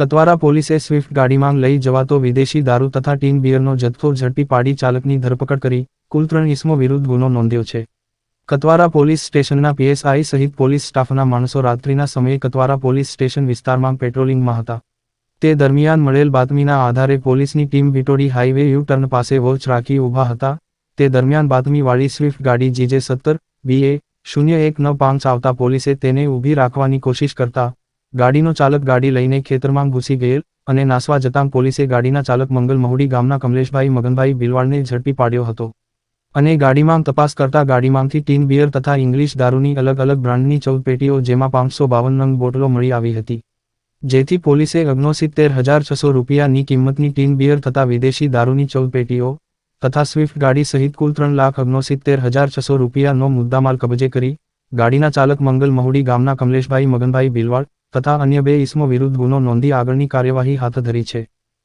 કતવારા પોલીસે સ્વિફ્ટ ગાડીમાં લઈ જવાતો વિદેશી દારૂ તથા ટીન બિયરનો જથ્થો ઝડપી પાડી ચાલકની ધરપકડ કરી, કુલ ત્રણ ઇસમો વિરુદ્ધ ગુનો નોંધ્યો છે. કતવારા પોલીસ સ્ટેશનના પીએસઆઈ સહિત પોલીસ સ્ટાફના માણસો રાત્રિના સમયે કતવારા પોલીસ સ્ટેશન વિસ્તારમાં પેટ્રોલિંગમાં હતા. તે દરમિયાન મળેલ બાતમીના આધારે પોલીસની team Vitodi highway U turn પાસે વોચ રાખી ઊભા હતા. તે દરમિયાન બાતમીવાળી સ્વિફ્ટ ગાડી જીજે સત્તર બીએ શૂન્ય એક નવ પાંચ આવતા પોલીસે તેને ઊભી રાખવાની કોશિશ કરતા ગાડીનો ચાલક ગાડી લઈને ખેતરમાં ઘૂસી ગયેલ અને નાસવા જતાં પોલીસે ગાડીના ચાલક મંગલ મહુડી ગામના કમલેશભાઈ મગનભાઈ બિલવાડને ઝડપી પાડ્યો હતો. અને ગાડીમાં તપાસ કરતા ગાડીમાંથી ટીન બિયર તથા ઇંગ્લિશ દારૂની અલગ અલગ બ્રાન્ડની ચૌદ પેટીઓ જેમાં પાંચસો બાવન નંગ બોટલો મળી આવી હતી. જેથી પોલીસે ઓગણસિત્તેર હજાર છસો રૂપિયાની કિંમતની ટીન બિયર તથા વિદેશી દારૂની ચૌદ પેટીઓ તથા સ્વિફ્ટ ગાડી સહિત કુલ ત્રણ લાખ ઓગણસિત્તેર હજાર છસો રૂપિયાનો મુદ્દામાલ કબજે કરી ગાડીના ચાલક મંગલ મહુડી ગામના કમલેશભાઈ મગનભાઈ બિલવાડ તથા અન્ય બે ઇસમો વિરુદ્ધ ગુનો નોંધી આગળની કાર્યવાહી હાથ ધરી છે.